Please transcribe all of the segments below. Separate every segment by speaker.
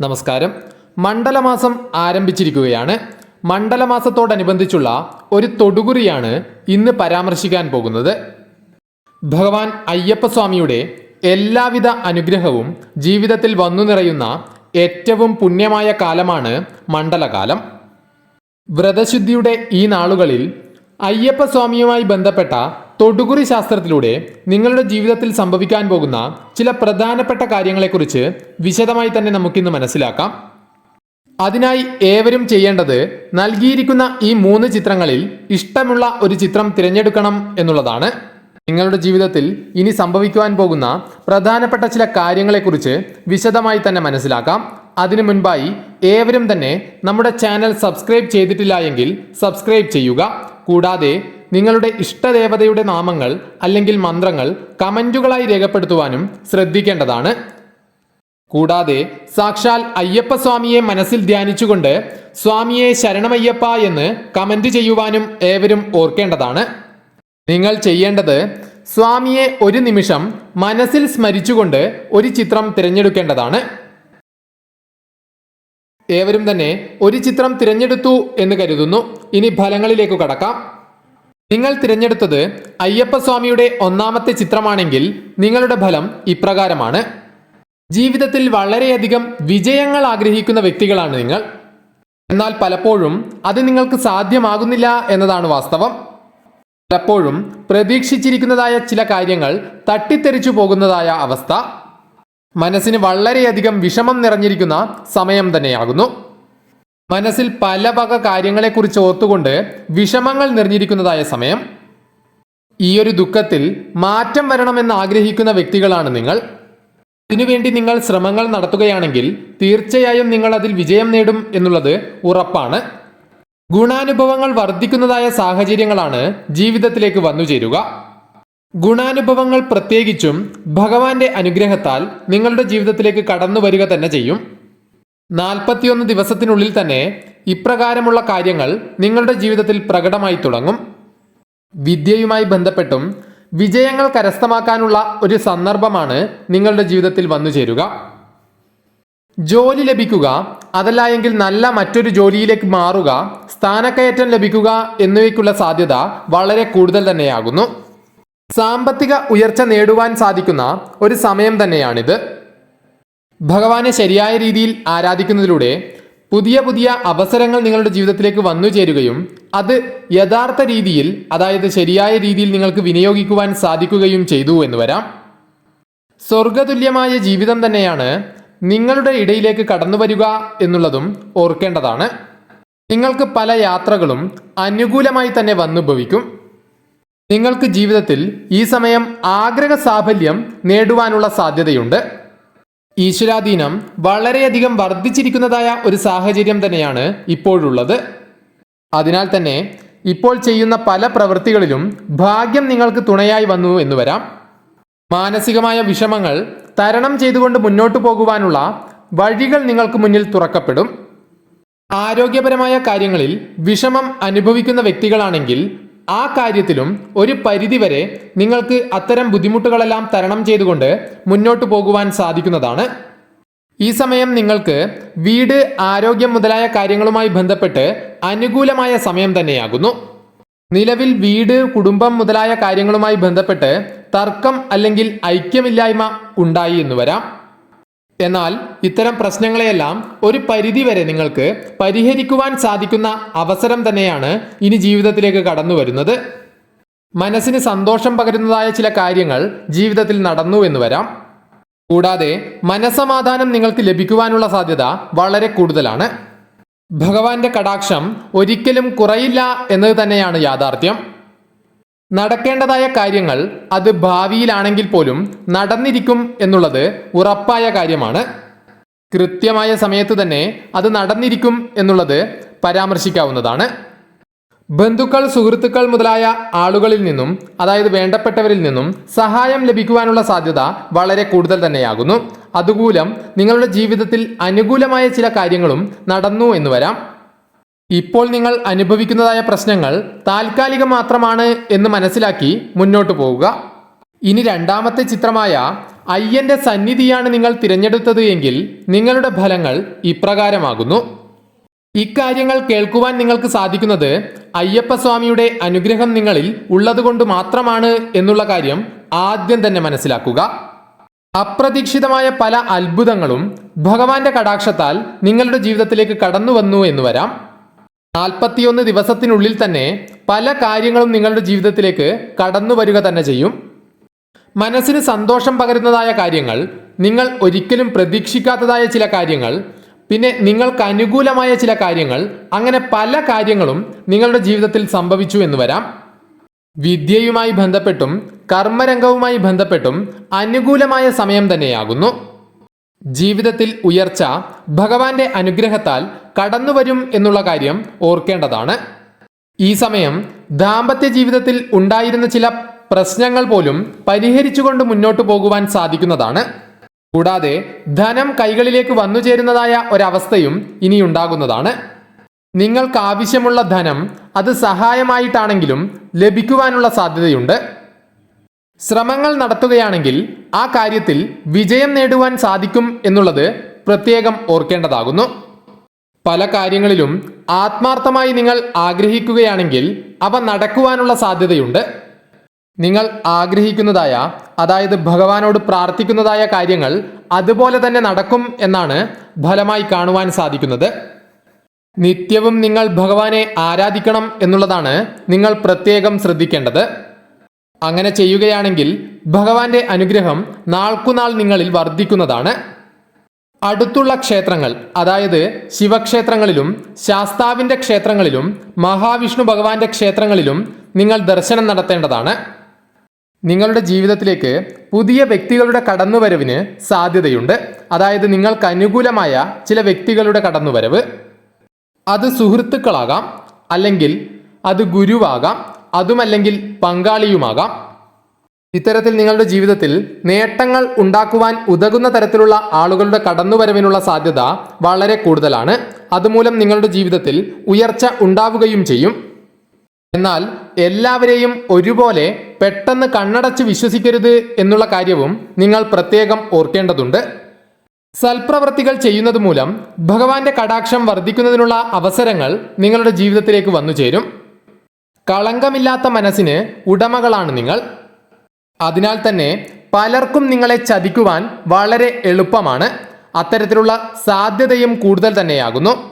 Speaker 1: നമസ്കാരം. മണ്ഡലമാസം ആരംഭിച്ചിരിക്കുകയാണ്. മണ്ഡലമാസത്തോടനുബന്ധിച്ചുള്ള ഒരു തൊടുകുറിയാണ് ഇന്ന് പരാമർശിക്കാൻ പോകുന്നത്. ഭഗവാൻ അയ്യപ്പസ്വാമിയുടെ എല്ലാവിധ അനുഗ്രഹവും ജീവിതത്തിൽ വന്നു നിറയുന്ന ഏറ്റവും പുണ്യമായ കാലമാണ് മണ്ഡലകാലം. വ്രതശുദ്ധിയുടെ ഈ നാളുകളിൽ അയ്യപ്പസ്വാമിയുമായി ബന്ധപ്പെട്ട തൊടുകുറി ശാസ്ത്രത്തിലൂടെ നിങ്ങളുടെ ജീവിതത്തിൽ സംഭവിക്കാൻ പോകുന്ന ചില പ്രധാനപ്പെട്ട കാര്യങ്ങളെക്കുറിച്ച് വിശദമായി തന്നെ നമുക്കിന്ന് മനസ്സിലാക്കാം. അതിനായി ഏവരും ചെയ്യേണ്ടത് നൽകിയിരിക്കുന്ന ഈ മൂന്ന് ചിത്രങ്ങളിൽ ഇഷ്ടമുള്ള ഒരു ചിത്രം തിരഞ്ഞെടുക്കണം എന്നുള്ളതാണ്. നിങ്ങളുടെ ജീവിതത്തിൽ ഇനി സംഭവിക്കുവാൻ പോകുന്ന പ്രധാനപ്പെട്ട ചില കാര്യങ്ങളെക്കുറിച്ച് വിശദമായി തന്നെ മനസ്സിലാക്കാം. അതിനു മുൻപായി ഏവരും തന്നെ നമ്മുടെ ചാനൽ സബ്സ്ക്രൈബ് ചെയ്തിട്ടില്ല എങ്കിൽ സബ്സ്ക്രൈബ് ചെയ്യുക. കൂടാതെ നിങ്ങളുടെ ഇഷ്ടദേവതയുടെ നാമങ്ങൾ അല്ലെങ്കിൽ മന്ത്രങ്ങൾ കമന്റുകളായി രേഖപ്പെടുത്തുവാനും ശ്രദ്ധിക്കേണ്ടതാണ്. കൂടാതെ സാക്ഷാൽ അയ്യപ്പസ്വാമിയെ മനസ്സിൽ ധ്യാനിച്ചുകൊണ്ട് സ്വാമിയെ ശരണമയ്യപ്പ എന്ന് കമന്റ് ചെയ്യുവാനും ഏവരും ഓർക്കേണ്ടതാണ്. നിങ്ങൾ ചെയ്യേണ്ടത് സ്വാമിയെ ഒരു നിമിഷം മനസ്സിൽ സ്മരിച്ചുകൊണ്ട് ഒരു ചിത്രം തിരഞ്ഞെടുക്കേണ്ടതാണ്. ഏവരും തന്നെ ഒരു ചിത്രം തിരഞ്ഞെടുത്തു എന്ന് കരുതുന്നു. ഇനി ഫലങ്ങളിലേക്ക് കടക്കാം. നിങ്ങൾ തിരഞ്ഞെടുത്തത് അയ്യപ്പസ്വാമിയുടെ ഒന്നാമത്തെ ചിത്രമാണെങ്കിൽ നിങ്ങളുടെ ഫലം ഇപ്രകാരമാണ്. ജീവിതത്തിൽ വളരെയധികം വിജയങ്ങൾ ആഗ്രഹിക്കുന്ന വ്യക്തികളാണ് നിങ്ങൾ. എന്നാൽ പലപ്പോഴും അത് നിങ്ങൾക്ക് സാധ്യമാകുന്നില്ല എന്നതാണ് വാസ്തവം. പലപ്പോഴും പ്രതീക്ഷിച്ചിരിക്കുന്നതായ ചില കാര്യങ്ങൾ തട്ടിത്തെറിച്ചു പോകുന്നതായ അവസ്ഥ. മനസ്സിന് വളരെയധികം വിഷമം നിറഞ്ഞിരിക്കുന്ന സമയം തന്നെയാകുന്നു. മനസ്സിൽ പല വക കാര്യങ്ങളെക്കുറിച്ച് ഓർത്തുകൊണ്ട് വിഷമങ്ങൾ നിറഞ്ഞിരിക്കുന്നതായ സമയം. ഈ ഒരു ദുഃഖത്തിൽ മാറ്റം വരണമെന്ന് ആഗ്രഹിക്കുന്ന വ്യക്തികളാണ് നിങ്ങൾ. ഇതിനുവേണ്ടി നിങ്ങൾ ശ്രമങ്ങൾ നടത്തുകയാണെങ്കിൽ തീർച്ചയായും നിങ്ങൾ അതിൽ വിജയം നേടും എന്നുള്ളത് ഉറപ്പാണ്. ഗുണാനുഭവങ്ങൾ വർദ്ധിക്കുന്നതായ സാഹചര്യങ്ങളാണ് ജീവിതത്തിലേക്ക് വന്നു ചേരുക ഗുണാനുഭവങ്ങൾ പ്രത്യേകിച്ചും ഭഗവാന്റെ അനുഗ്രഹത്താൽ നിങ്ങളുടെ ജീവിതത്തിലേക്ക് കടന്നു വരിക തന്നെ ചെയ്യും. നാൽപ്പത്തിയൊന്ന് ദിവസത്തിനുള്ളിൽ തന്നെ ഇപ്രകാരമുള്ള കാര്യങ്ങൾ നിങ്ങളുടെ ജീവിതത്തിൽ പ്രകടമായി തുടങ്ങും. വിദ്യയുമായി ബന്ധപ്പെട്ടും വിജയങ്ങൾ കരസ്ഥമാക്കാനുള്ള ഒരു സന്ദർഭമാണ് നിങ്ങളുടെ ജീവിതത്തിൽ വന്നു ചേരുക. ജോലി ലഭിക്കുക അതല്ല എങ്കിൽ നല്ല മറ്റൊരു ജോലിയിലേക്ക് മാറുക സ്ഥാനക്കയറ്റം ലഭിക്കുക എന്നിവയ്ക്കുള്ള സാധ്യത വളരെ കൂടുതൽ തന്നെയാകുന്നു. സാമ്പത്തിക ഉയർച്ച നേടുവാൻ സാധിക്കുന്ന ഒരു സമയം തന്നെയാണിത്. ഭഗവാനെ ശരിയായ രീതിയിൽ ആരാധിക്കുന്നതിലൂടെ പുതിയ പുതിയ അവസരങ്ങൾ നിങ്ങളുടെ ജീവിതത്തിലേക്ക് വന്നു ചേരുകയും അത് യഥാർത്ഥ രീതിയിൽ അതായത് ശരിയായ രീതിയിൽ നിങ്ങൾക്ക് വിനിയോഗിക്കുവാൻ സാധിക്കുകയും ചെയ്തു എന്ന് വരാം. സ്വർഗതുല്യമായ ജീവിതം തന്നെയാണ് നിങ്ങളുടെ ഇടയിലേക്ക് കടന്നു വരിക എന്നുള്ളതും ഓർക്കേണ്ടതാണ്. നിങ്ങൾക്ക് പല യാത്രകളും അനുകൂലമായി തന്നെ വന്നുഭവിക്കും. നിങ്ങൾക്ക് ജീവിതത്തിൽ ഈ സമയം ആഗ്രഹ സാഫല്യം നേടുവാനുള്ള സാധ്യതയുണ്ട്. ഈശ്വരാധീനം വളരെയധികം വർദ്ധിച്ചിരിക്കുന്നതായ ഒരു സാഹചര്യം തന്നെയാണ് ഇപ്പോഴുള്ളത്. അതിനാൽ തന്നെ ഇപ്പോൾ ചെയ്യുന്ന പല പ്രവൃത്തികളിലും ഭാഗ്യം നിങ്ങൾക്ക് തുണയായി വന്നു എന്ന് വരാം. മാനസികമായ വിഷമങ്ങൾ തരണം ചെയ്തുകൊണ്ട് മുന്നോട്ടു പോകുവാനുള്ള വഴികൾ നിങ്ങൾക്ക് മുന്നിൽ തുറക്കപ്പെടും. ആരോഗ്യപരമായ കാര്യങ്ങളിൽ വിഷമം അനുഭവിക്കുന്ന വ്യക്തികളാണെങ്കിൽ ആ കാര്യത്തിലും ഒരു പരിധിവരെ നിങ്ങൾക്ക് അത്തരം ബുദ്ധിമുട്ടുകളെല്ലാം തരണം ചെയ്തുകൊണ്ട് മുന്നോട്ട് പോകുവാൻ സാധിക്കുന്നതാണ്. ഈ സമയം നിങ്ങൾക്ക് വീട് ആരോഗ്യം മുതലായ കാര്യങ്ങളുമായി ബന്ധപ്പെട്ട് അനുകൂലമായ സമയം തന്നെയാകുന്നു. നിലവിൽ വീട് കുടുംബം മുതലായ കാര്യങ്ങളുമായി ബന്ധപ്പെട്ട് തർക്കം അല്ലെങ്കിൽ ഐക്യമില്ലായ്മ ഉണ്ടായി എന്ന് വരാം. എന്നാൽ ഇത്തരം പ്രശ്നങ്ങളെയെല്ലാം ഒരു പരിധിവരെ നിങ്ങൾക്ക് പരിഹരിക്കുവാൻ സാധിക്കുന്ന അവസരം തന്നെയാണ് ഇനി ജീവിതത്തിലേക്ക് കടന്നു വരുന്നത്. മനസ്സിന് സന്തോഷം പകരുന്നതായ ചില കാര്യങ്ങൾ ജീവിതത്തിൽ നടന്നു എന്ന് വരാം. കൂടാതെ മനസമാധാനം നിങ്ങൾക്ക് ലഭിക്കുവാനുള്ള സാധ്യത വളരെ കൂടുതലാണ്. ഭഗവാന്റെ കടാക്ഷം ഒരിക്കലും കുറയില്ല എന്നത് തന്നെയാണ് യാഥാർത്ഥ്യം. നടക്കേണ്ടതായ കാര്യങ്ങൾ അത് ഭാവിയിലാണെങ്കിൽ പോലും നടന്നിരിക്കും എന്നുള്ളത് ഉറപ്പായ കാര്യമാണ്. കൃത്യമായ സമയത്ത് തന്നെ അത് നടന്നിരിക്കും എന്നുള്ളത് പരാമർശിക്കാവുന്നതാണ്. ബന്ധുക്കൾ സുഹൃത്തുക്കൾ മുതലായ ആളുകളിൽ നിന്നും അതായത് വേണ്ടപ്പെട്ടവരിൽ നിന്നും സഹായം ലഭിക്കുവാനുള്ള സാധ്യത വളരെ കൂടുതൽ തന്നെയാകുന്നു. അതുകൂലം നിങ്ങളുടെ ജീവിതത്തിൽ അനുകൂലമായ ചില കാര്യങ്ങളും നടന്നു എന്ന് വരാം. ഇപ്പോൾ നിങ്ങൾ അനുഭവിക്കുന്നതായ പ്രശ്നങ്ങൾ താൽക്കാലികം മാത്രമാണ് എന്ന് മനസ്സിലാക്കി മുന്നോട്ട് പോവുക. ഇനി രണ്ടാമത്തെ ചിത്രമായ അയ്യന്റെ സന്നിധിയാണ് നിങ്ങൾ തിരഞ്ഞെടുത്തത് എങ്കിൽ നിങ്ങളുടെ ഫലങ്ങൾ ഇപ്രകാരമാകുന്നു. ഇക്കാര്യങ്ങൾ കേൾക്കുവാൻ നിങ്ങൾക്ക് സാധിക്കുന്നത് അയ്യപ്പസ്വാമിയുടെ അനുഗ്രഹം നിങ്ങളിൽ ഉള്ളതുകൊണ്ട് മാത്രമാണ് എന്നുള്ള കാര്യം ആദ്യം തന്നെ മനസ്സിലാക്കുക. അപ്രതീക്ഷിതമായ പല അത്ഭുതങ്ങളും ഭഗവാന്റെ കടാക്ഷത്താൽ നിങ്ങളുടെ ജീവിതത്തിലേക്ക് കടന്നു വന്നു എന്ന് വരാം. നാൽപ്പത്തിയൊന്ന് ദിവസത്തിനുള്ളിൽ തന്നെ പല കാര്യങ്ങളും നിങ്ങളുടെ ജീവിതത്തിലേക്ക് കടന്നു വരിക തന്നെ ചെയ്യും. മനസ്സിന് സന്തോഷം പകരുന്നതായ കാര്യങ്ങൾ നിങ്ങൾ ഒരിക്കലും പ്രതീക്ഷിക്കാത്തതായ ചില കാര്യങ്ങൾ പിന്നെ നിങ്ങൾക്ക് അനുകൂലമായ ചില കാര്യങ്ങൾ അങ്ങനെ പല കാര്യങ്ങളും നിങ്ങളുടെ ജീവിതത്തിൽ സംഭവിച്ചു എന്ന് വരാം. വിദ്യയുമായി ബന്ധപ്പെട്ടും കർമ്മരംഗവുമായി ബന്ധപ്പെട്ടും അനുകൂലമായ സമയം തന്നെയാകുന്നു. ജീവിതത്തിൽ ഉയർച്ച ഭഗവാന്റെ അനുഗ്രഹത്താൽ കടന്നുവരും എന്നുള്ള കാര്യം ഓർക്കേണ്ടതാണ്. ഈ സമയം ദാമ്പത്യ ജീവിതത്തിൽ ഉണ്ടായിരുന്ന ചില പ്രശ്നങ്ങൾ പോലും പരിഹരിച്ചുകൊണ്ട് മുന്നോട്ട് പോകുവാൻ സാധിക്കുന്നതാണ്. കൂടാതെ ധനം കൈകളിലേക്ക് വന്നു ചേരുന്നതായ ഒരവസ്ഥയും ഇനി ഉണ്ടാകുന്നതാണ്. നിങ്ങൾക്ക് ആവശ്യമുള്ള ധനം അത് സഹായമായിട്ടാണെങ്കിലും ലഭിക്കുവാനുള്ള സാധ്യതയുണ്ട്. ശ്രമങ്ങൾ നടത്തുകയാണെങ്കിൽ ആ കാര്യത്തിൽ വിജയം നേടുവാൻ സാധിക്കും എന്നുള്ളത് പ്രത്യേകം ഓർക്കേണ്ടതാകുന്നു. പല കാര്യങ്ങളിലും ആത്മാർത്ഥമായി നിങ്ങൾ ആഗ്രഹിക്കുകയാണെങ്കിൽ അവ നടക്കുവാനുള്ള സാധ്യതയുണ്ട്. നിങ്ങൾ ആഗ്രഹിക്കുന്നതായ അതായത് ഭഗവാനോട് പ്രാർത്ഥിക്കുന്നതായ കാര്യങ്ങൾ അതുപോലെ തന്നെ നടക്കും എന്നാണ് ഫലമായി കാണുവാൻ സാധിക്കുന്നത്. നിത്യവും നിങ്ങൾ ഭഗവാനെ ആരാധിക്കണം എന്നുള്ളതാണ് നിങ്ങൾ പ്രത്യേകം ശ്രദ്ധിക്കേണ്ടത്. അങ്ങനെ ചെയ്യുകയാണെങ്കിൽ ഭഗവാന്റെ അനുഗ്രഹം നാൾക്കുനാൾ നിങ്ങളിൽ വർദ്ധിക്കുന്നതാണ്. അടുത്തുള്ള ക്ഷേത്രങ്ങൾ അതായത് ശിവക്ഷേത്രങ്ങളിലും ശാസ്താവിന്റെ ക്ഷേത്രങ്ങളിലും മഹാവിഷ്ണു ഭഗവാന്റെ ക്ഷേത്രങ്ങളിലും നിങ്ങൾ ദർശനം നടത്തേണ്ടതാണ്. നിങ്ങളുടെ ജീവിതത്തിലേക്ക് പുതിയ വ്യക്തികളുടെ കടന്നുവരവിന് സാധ്യതയുണ്ട്. അതായത് നിങ്ങൾക്ക് അനുകൂലമായ ചില വ്യക്തികളുടെ കടന്നുവരവ്. അത് സുഹൃത്തുക്കളാകാം അല്ലെങ്കിൽ അത് ഗുരുവാകാം അതുമല്ലെങ്കിൽ പങ്കാളിയുമാകാം. ഇത്തരത്തിൽ നിങ്ങളുടെ ജീവിതത്തിൽ നേട്ടങ്ങൾ ഉണ്ടാക്കുവാൻ ഉതകുന്ന തരത്തിലുള്ള ആളുകളുടെ കടന്നുവരവിനുള്ള സാധ്യത വളരെ കൂടുതലാണ്. അതുമൂലം നിങ്ങളുടെ ജീവിതത്തിൽ ഉയർച്ച ഉണ്ടാവുകയും ചെയ്യും. എന്നാൽ എല്ലാവരെയും ഒരുപോലെ പെട്ടെന്ന് കണ്ണടച്ച് വിശ്വസിക്കരുത് എന്നുള്ള കാര്യവും നിങ്ങൾ പ്രത്യേകം ഓർക്കേണ്ടതുണ്ട്. സൽപ്രവർത്തികൾ ചെയ്യുന്നത് മൂലം ഭഗവാന്റെ കടാക്ഷം വർദ്ധിക്കുന്നതിനുള്ള അവസരങ്ങൾ നിങ്ങളുടെ ജീവിതത്തിലേക്ക് വന്നു ചേരും. കളങ്കമില്ലാത്ത മനസ്സിന് ഉടമകളാണ് നിങ്ങൾ. അതിനാൽ തന്നെ പലർക്കും നിങ്ങളെ ചതിക്കുവാൻ വളരെ എളുപ്പമാണ്. അത്തരത്തിലുള്ള സാധ്യതയും കൂടുതൽ തന്നെയാകുന്നു.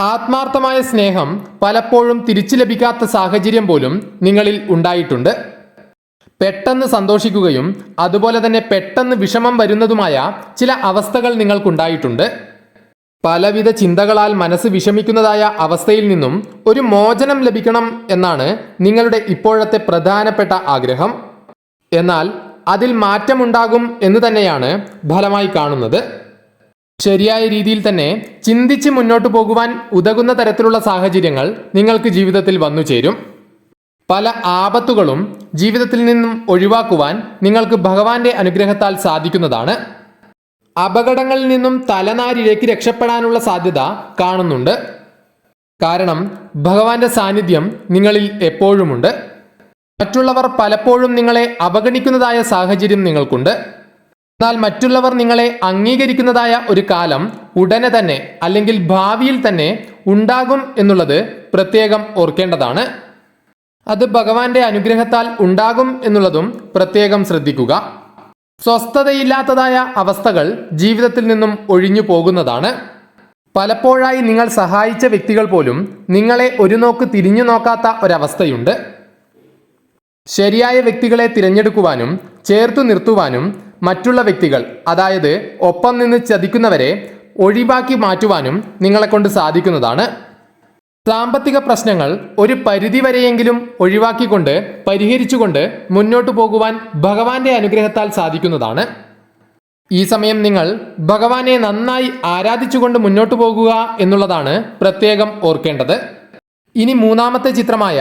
Speaker 1: ആത്മാർത്ഥമായ സ്നേഹം പലപ്പോഴും തിരിച്ചു ലഭിക്കാത്ത സാഹചര്യം പോലും നിങ്ങളിൽ ഉണ്ടായിട്ടുണ്ട്. പെട്ടെന്ന് സന്തോഷിക്കുകയും അതുപോലെ തന്നെ പെട്ടെന്ന് വിഷമം വരുന്നതുമായ ചില അവസ്ഥകൾ നിങ്ങൾക്കുണ്ടായിട്ടുണ്ട്. പലവിധ ചിന്തകളാൽ മനസ്സ് വിഷമിക്കുന്നതായ അവസ്ഥയിൽ നിന്നും ഒരു മോചനം ലഭിക്കണം എന്നാണ് നിങ്ങളുടെ ഇപ്പോഴത്തെ പ്രധാനപ്പെട്ട ആഗ്രഹം. എന്നാൽ അതിൽ മാറ്റമുണ്ടാകും എന്ന് തന്നെയാണ് ഫലമായി കാണുന്നത്. ശരിയായ രീതിയിൽ തന്നെ ചിന്തിച്ച് മുന്നോട്ട് പോകുവാൻ ഉതകുന്ന തരത്തിലുള്ള സാഹചര്യങ്ങൾ നിങ്ങൾക്ക് ജീവിതത്തിൽ വന്നു ചേരും. പല ആപത്തുകളും ജീവിതത്തിൽ നിന്നും ഒഴിവാക്കുവാൻ നിങ്ങൾക്ക് ഭഗവാന്റെ അനുഗ്രഹത്താൽ സാധിക്കുന്നതാണ്. അപകടങ്ങളിൽ നിന്നും തലനാരിഴയ്ക്ക് രക്ഷപ്പെടാനുള്ള സാധ്യത കാണുന്നുണ്ട്. കാരണം ഭഗവാന്റെ സാന്നിധ്യം നിങ്ങളിൽ എപ്പോഴുമുണ്ട്. മറ്റുള്ളവർ പലപ്പോഴും നിങ്ങളെ അവഗണിക്കുന്നതായ സാഹചര്യം നിങ്ങൾക്കുണ്ട്. എന്നാൽ മറ്റുള്ളവർ നിങ്ങളെ അംഗീകരിക്കുന്നതായ ഒരു കാലം ഉടനെ തന്നെ അല്ലെങ്കിൽ ഭാവിയിൽ തന്നെ ഉണ്ടാകും എന്നുള്ളത് പ്രത്യേകം ഓർക്കേണ്ടതാണ്. അത് ഭഗവാന്റെ അനുഗ്രഹത്താൽ ഉണ്ടാകും എന്നുള്ളതും പ്രത്യേകം ശ്രദ്ധിക്കുക. സ്വസ്ഥതയില്ലാത്തതായ അവസ്ഥകൾ ജീവിതത്തിൽ നിന്നും ഒഴിഞ്ഞു പോകുന്നതാണ്. പലപ്പോഴായി നിങ്ങൾ സഹായിച്ച വ്യക്തികൾ പോലും നിങ്ങളെ ഒരു നോക്ക് തിരിഞ്ഞു നോക്കാത്ത ഒരവസ്ഥയുണ്ട്. ശരിയായ വ്യക്തികളെ തിരഞ്ഞെടുക്കുവാനും ചേർത്തു നിർത്തുവാനും മറ്റുള്ള വ്യക്തികൾ അതായത് ഒപ്പം നിന്ന് ചതിക്കുന്നവരെ ഒഴിവാക്കി മാറ്റുവാനും നിങ്ങളെ കൊണ്ട് സാധിക്കുന്നതാണ്. സാമ്പത്തിക പ്രശ്നങ്ങൾ ഒരു പരിധിവരെയെങ്കിലും ഒഴിവാക്കിക്കൊണ്ട് പരിഹരിച്ചുകൊണ്ട് മുന്നോട്ടു പോകുവാൻ ഭഗവാന്റെ അനുഗ്രഹത്താൽ സാധിക്കുന്നതാണ്. ഈ സമയം നിങ്ങൾ ഭഗവാനെ നന്നായി ആരാധിച്ചുകൊണ്ട് മുന്നോട്ടു പോകുക എന്നുള്ളതാണ് പ്രത്യേകം ഓർക്കേണ്ടത്. ഇനി മൂന്നാമത്തെ ചിത്രമായ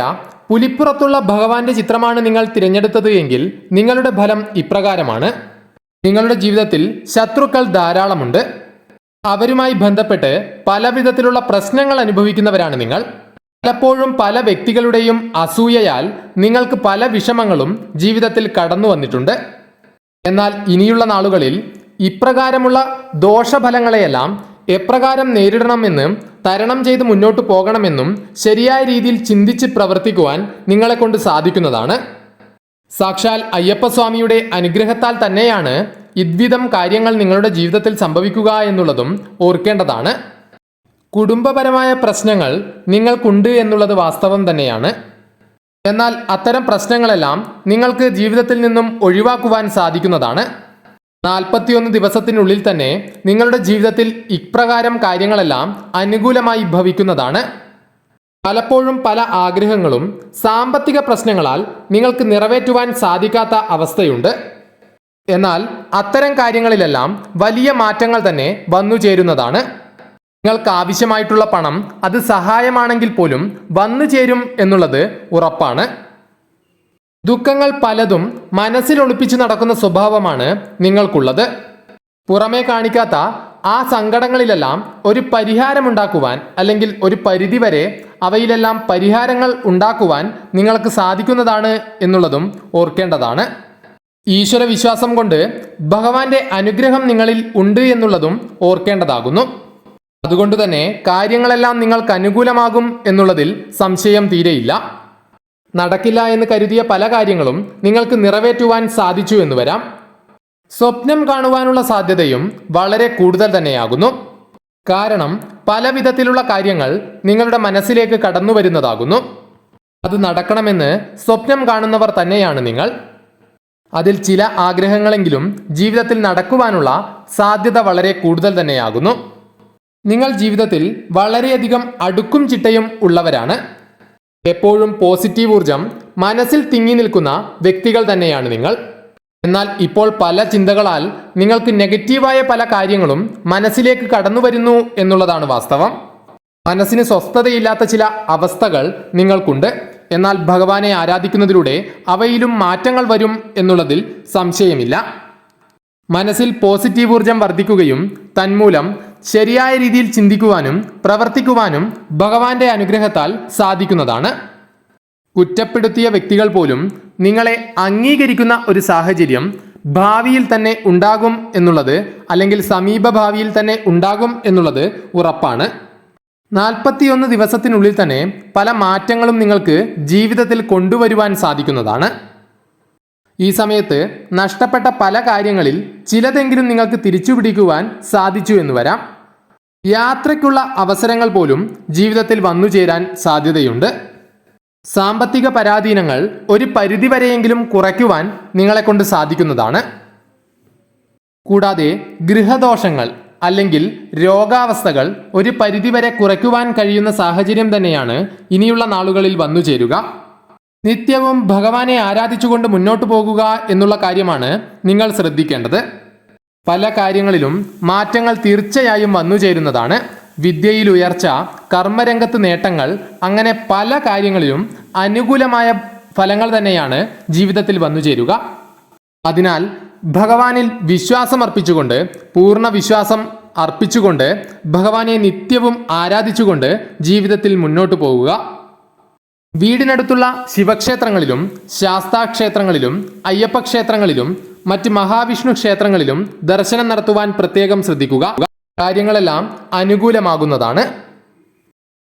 Speaker 1: പുലിപ്പുറത്തുള്ള ഭഗവാന്റെ ചിത്രമാണ് നിങ്ങൾ തിരഞ്ഞെടുത്തത് എങ്കിൽ നിങ്ങളുടെ ഫലം ഇപ്രകാരമാണ്. നിങ്ങളുടെ ജീവിതത്തിൽ ശത്രുക്കൾ ധാരാളമുണ്ട്. അവരുമായി ബന്ധപ്പെട്ട് പല വിധത്തിലുള്ള പ്രശ്നങ്ങൾ അനുഭവിക്കുന്നവരാണ് നിങ്ങൾ. പലപ്പോഴും പല വ്യക്തികളുടെയും അസൂയയാൽ നിങ്ങൾക്ക് പല വിഷമങ്ങളും ജീവിതത്തിൽ കടന്നു വന്നിട്ടുണ്ട്. എന്നാൽ ഇനിയുള്ള നാളുകളിൽ ഇപ്രകാരമുള്ള ദോഷഫലങ്ങളെയെല്ലാം എപ്രകാരം നേരിടണമെന്ന് തരണം ചെയ്ത് മുന്നോട്ട് പോകണമെന്നും ശരിയായ രീതിയിൽ ചിന്തിച്ച് പ്രവർത്തിക്കുവാൻ നിങ്ങളെ കൊണ്ട് സാധിക്കുന്നതാണ്. സാക്ഷാൽ അയ്യപ്പസ്വാമിയുടെ അനുഗ്രഹത്താൽ തന്നെയാണ് ഇദ്വിധം കാര്യങ്ങൾ നിങ്ങളുടെ ജീവിതത്തിൽ സംഭവിക്കുക എന്നുള്ളതും ഓർക്കേണ്ടതാണ്. കുടുംബപരമായ പ്രശ്നങ്ങൾ നിങ്ങൾക്കുണ്ട് എന്നുള്ളത് വാസ്തവം തന്നെയാണ്. എന്നാൽ അത്തരം പ്രശ്നങ്ങളെല്ലാം നിങ്ങൾക്ക് ജീവിതത്തിൽ നിന്നും ഒഴിവാക്കുവാൻ സാധിക്കുന്നതാണ്. നാൽപ്പത്തിയൊന്ന് ദിവസത്തിനുള്ളിൽ തന്നെ നിങ്ങളുടെ ജീവിതത്തിൽ ഇപ്രകാരം കാര്യങ്ങളെല്ലാം അനുകൂലമായി ഭവിക്കുന്നതാണ്. പലപ്പോഴും പല ആഗ്രഹങ്ങളും സാമ്പത്തിക പ്രശ്നങ്ങളാൽ നിങ്ങൾക്ക് നിറവേറ്റുവാൻ സാധിക്കാത്ത അവസ്ഥയുണ്ട്. എന്നാൽ അത്തരം കാര്യങ്ങളിലെല്ലാം വലിയ മാറ്റങ്ങൾ തന്നെ വന്നു ചേരുന്നതാണ്. നിങ്ങൾക്ക് ആവശ്യമായിട്ടുള്ള പണം അത് സഹായമാണെങ്കിൽ പോലും വന്നു ചേരും എന്നുള്ളത് ഉറപ്പാണ്. ദുഃഖങ്ങൾ പലതും മനസ്സിൽ ഒളിപ്പിച്ച് നടക്കുന്ന സ്വഭാവമാണ് നിങ്ങൾക്കുള്ളത്. പുറമേ കാണിക്കാത്ത ആ സങ്കടങ്ങളിലെല്ലാം ഒരു പരിഹാരമുണ്ടാക്കുവാൻ അല്ലെങ്കിൽ ഒരു പരിധിവരെ അവയിലെല്ലാം പരിഹാരങ്ങൾ ഉണ്ടാക്കുവാൻ നിങ്ങൾക്ക് സാധിക്കുന്നതാണ് എന്നുള്ളതും ഓർക്കേണ്ടതാണ്. ഈശ്വര വിശ്വാസം കൊണ്ട് ഭഗവാന്റെ അനുഗ്രഹം നിങ്ങളിൽ ഉണ്ട് എന്നുള്ളതും ഓർക്കേണ്ടതാകുന്നു. അതുകൊണ്ട് തന്നെ കാര്യങ്ങളെല്ലാം നിങ്ങൾക്ക് അനുകൂലമാകും എന്നുള്ളതിൽ സംശയം തീരെയില്ല. നടക്കില്ല എന്ന് കരുതിയ പല കാര്യങ്ങളും നിങ്ങൾക്ക് നിറവേറ്റുവാൻ സാധിച്ചു എന്ന് വരാം. സ്വപ്നം കാണുവാനുള്ള സാധ്യതയും വളരെ കൂടുതൽ തന്നെയാകുന്നു. കാരണം പല വിധത്തിലുള്ള കാര്യങ്ങൾ നിങ്ങളുടെ മനസ്സിലേക്ക് കടന്നു വരുന്നതാകുന്നു. അത് നടക്കണമെന്ന് സ്വപ്നം കാണുന്നവർ തന്നെയാണ് നിങ്ങൾ. അതിൽ ചില ആഗ്രഹങ്ങളെങ്കിലും ജീവിതത്തിൽ നടക്കുവാനുള്ള സാധ്യത വളരെ കൂടുതൽ തന്നെയാകുന്നു. നിങ്ങൾ ജീവിതത്തിൽ വളരെയധികം അടുക്കും ചിട്ടയും ഉള്ളവരാണ്. എപ്പോഴും പോസിറ്റീവ് ഊർജം മനസ്സിൽ തിങ്ങി നിൽക്കുന്ന വ്യക്തികൾ തന്നെയാണ് നിങ്ങൾ. എന്നാൽ ഇപ്പോൾ പല ചിന്തകളാൽ നിങ്ങൾക്ക് നെഗറ്റീവായ പല കാര്യങ്ങളും മനസ്സിലേക്ക് കടന്നു വരുന്നു എന്നുള്ളതാണ് വാസ്തവം. മനസ്സിന് സ്വസ്ഥതയില്ലാത്ത ചില അവസ്ഥകൾ നിങ്ങൾക്കുണ്ട്. എന്നാൽ ഭഗവാനെ ആരാധിക്കുന്നതിലൂടെ അവയിലും മാറ്റങ്ങൾ വരും എന്നുള്ളതിൽ സംശയമില്ല. മനസ്സിൽ പോസിറ്റീവ് ഊർജം വർദ്ധിക്കുകയും തന്മൂലം ശരിയായ രീതിയിൽ ചിന്തിക്കുവാനും പ്രവർത്തിക്കുവാനും ഭഗവാന്റെ അനുഗ്രഹത്താൽ സാധിക്കുന്നതാണ്. കുറ്റപ്പെടുത്തിയ വ്യക്തികൾ പോലും നിങ്ങളെ അംഗീകരിക്കുന്ന ഒരു സാഹചര്യം ഭാവിയിൽ തന്നെ ഉണ്ടാകും എന്നുള്ളത് അല്ലെങ്കിൽ സമീപ ഭാവിയിൽ തന്നെ ഉണ്ടാകും എന്നുള്ളത് ഉറപ്പാണ്. നാൽപ്പത്തിയൊന്ന് ദിവസത്തിനുള്ളിൽ തന്നെ പല മാറ്റങ്ങളും നിങ്ങൾക്ക് ജീവിതത്തിൽ കൊണ്ടുവരുവാൻ സാധിക്കുന്നതാണ്. ഈ സമയത്ത് നഷ്ടപ്പെട്ട പല കാര്യങ്ങളിൽ ചിലതെങ്കിലും നിങ്ങൾക്ക് തിരിച്ചുപിടിക്കുവാൻ സാധിച്ചു എന്ന് വരാം. യാത്രയ്ക്കുള്ള അവസരങ്ങൾ പോലും ജീവിതത്തിൽ വന്നു ചേരാൻ സാധ്യതയുണ്ട്. സാമ്പത്തിക പരാധീനങ്ങൾ ഒരു പരിധിവരെയെങ്കിലും കുറയ്ക്കുവാൻ നിങ്ങളെ കൊണ്ട് സാധിക്കുന്നതാണ്. കൂടാതെ ഗൃഹദോഷങ്ങൾ അല്ലെങ്കിൽ രോഗാവസ്ഥകൾ ഒരു പരിധിവരെ കുറയ്ക്കുവാൻ കഴിയുന്ന സാഹചര്യം തന്നെയാണ് ഇനിയുള്ള നാളുകളിൽ വന്നു ചേരുക. നിത്യവും ഭഗവാനെ ആരാധിച്ചുകൊണ്ട് മുന്നോട്ടു പോകുക എന്നുള്ള കാര്യമാണ് നിങ്ങൾ ശ്രദ്ധിക്കേണ്ടത്. പല കാര്യങ്ങളിലും മാറ്റങ്ങൾ തീർച്ചയായും വന്നു ചേരുന്നതാണ്. വിദ്യയിൽ ഉയർച്ച കർമ്മരംഗത്ത് നേട്ടങ്ങൾ അങ്ങനെ പല കാര്യങ്ങളിലും അനുകൂലമായ ഫലങ്ങൾ തന്നെയാണ് ജീവിതത്തിൽ വന്നു ചേരുക. അതിനാൽ ഭഗവാനിൽ വിശ്വാസം അർപ്പിച്ചുകൊണ്ട് പൂർണ വിശ്വാസം അർപ്പിച്ചുകൊണ്ട് ഭഗവാനെ നിത്യവും ആരാധിച്ചുകൊണ്ട് ജീവിതത്തിൽ മുന്നോട്ടു പോവുക. വീടിനടുത്തുള്ള ശിവക്ഷേത്രങ്ങളിലും ശാസ്താക്ഷേത്രങ്ങളിലും അയ്യപ്പക്ഷേത്രങ്ങളിലും മറ്റ് മഹാവിഷ്ണു ക്ഷേത്രങ്ങളിലും ദർശനം നടത്തുവാൻ പ്രത്യേകം ശ്രദ്ധിക്കുക. കാര്യങ്ങളെല്ലാം അനുകൂലമാകുന്നതാണ്.